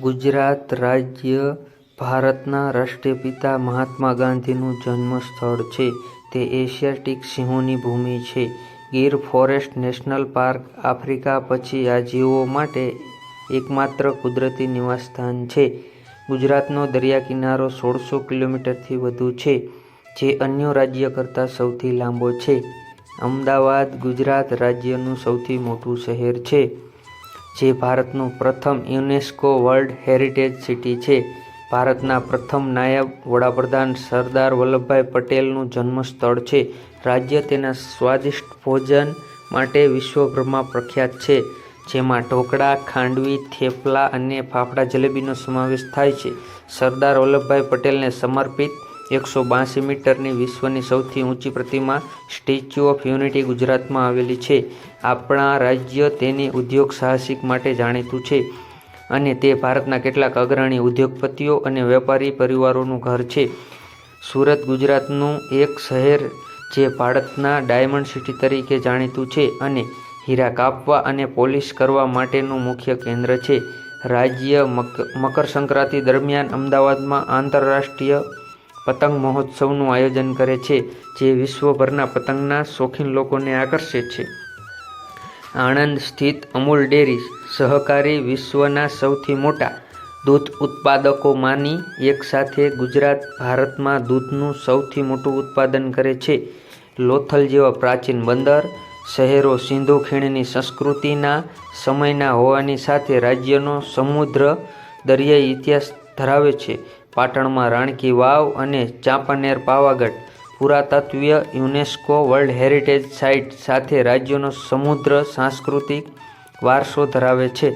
ગુજરાત રાજ્ય ભારતના રાષ્ટ્રપિતા મહાત્મા ગાંધીનું જન્મસ્થળ છે. તે એશિયાટિક સિંહોની ભૂમિ છે. Gir forest national park Africa પછી આ જીવો માટે એકમાત્ર કુદરતી નિવાસસ્થાન છે. ગુજરાતનો દરિયાકિનારો સોળસો કિલોમીટરથી વધુ છે, જે અન્ય રાજ્ય કરતાં સૌથી લાંબો છે. અમદાવાદ ગુજરાત રાજ્યનું સૌથી મોટું શહેર છે, જે ભારતનું પ્રથમ યુનેસ્કો વર્લ્ડ હેરિટેજ સિટી છે. ભારતના પ્રથમ નાયબ વડાપ્રધાન સરદાર વલ્લભભાઈ પટેલનું જન્મસ્થળ છે. રાજ્ય તેના સ્વાદિષ્ટ ભોજન માટે વિશ્વભરમાં પ્રખ્યાત છે, જેમાં ઢોકળા, ખાંડવી, થેપલા અને ફાફડા જલેબીનો સમાવેશ થાય છે. સરદાર વલ્લભભાઈ પટેલને સમર્પિત એકસો બાસી મીટરની વિશ્વની સૌથી ઊંચી પ્રતિમા સ્ટેચ્યુ ઓફ યુનિટી ગુજરાતમાં આવેલી છે. આપણા રાજ્ય તેની ઉદ્યોગ સાહસિક માટે જાણીતું છે અને તે ભારતના કેટલાક અગ્રણી ઉદ્યોગપતિઓ અને વેપારી પરિવારોનું ઘર છે. સુરત ગુજરાતનું એક શહેર જે ભારતના ડાયમંડ સિટી તરીકે જાણીતું છે અને હીરા કાપવા અને પોલિશ કરવા માટેનું મુખ્ય કેન્દ્ર છે. રાજ્ય મકર સંક્રાંતિ દરમિયાન અમદાવાદમાં આંતરરાષ્ટ્રીય પતંગ મહોત્સવનું આયોજન કરે છે, જે વિશ્વભરના પતંગના શોખીન લોકોને આકર્ષે છે. આણંદ સ્થિત અમૂલ ડેરી સહકારી વિશ્વના સૌથી મોટા દૂધ ઉત્પાદકોમાંની એક સાથે ગુજરાત ભારતમાં દૂધનું સૌથી મોટું ઉત્પાદન કરે છે. લોથલ જેવા પ્રાચીન બંદર શહેરો સિંધુ ખીણની સંસ્કૃતિના સમયના હોવાની સાથે રાજ્યનો સમુદ્ર દરિયાઈ ઇતિહાસ ધરાવે છે. પાટણમાં રાણકી વાવ અને ચાંપાનેર પાવાગઢ પુરાતત્વીય યુનેસ્કો વર્લ્ડ હેરિટેજ સાઇટ સાથે રાજ્યનો સમુદ્ર સાંસ્કૃતિક વારસો ધરાવે છે.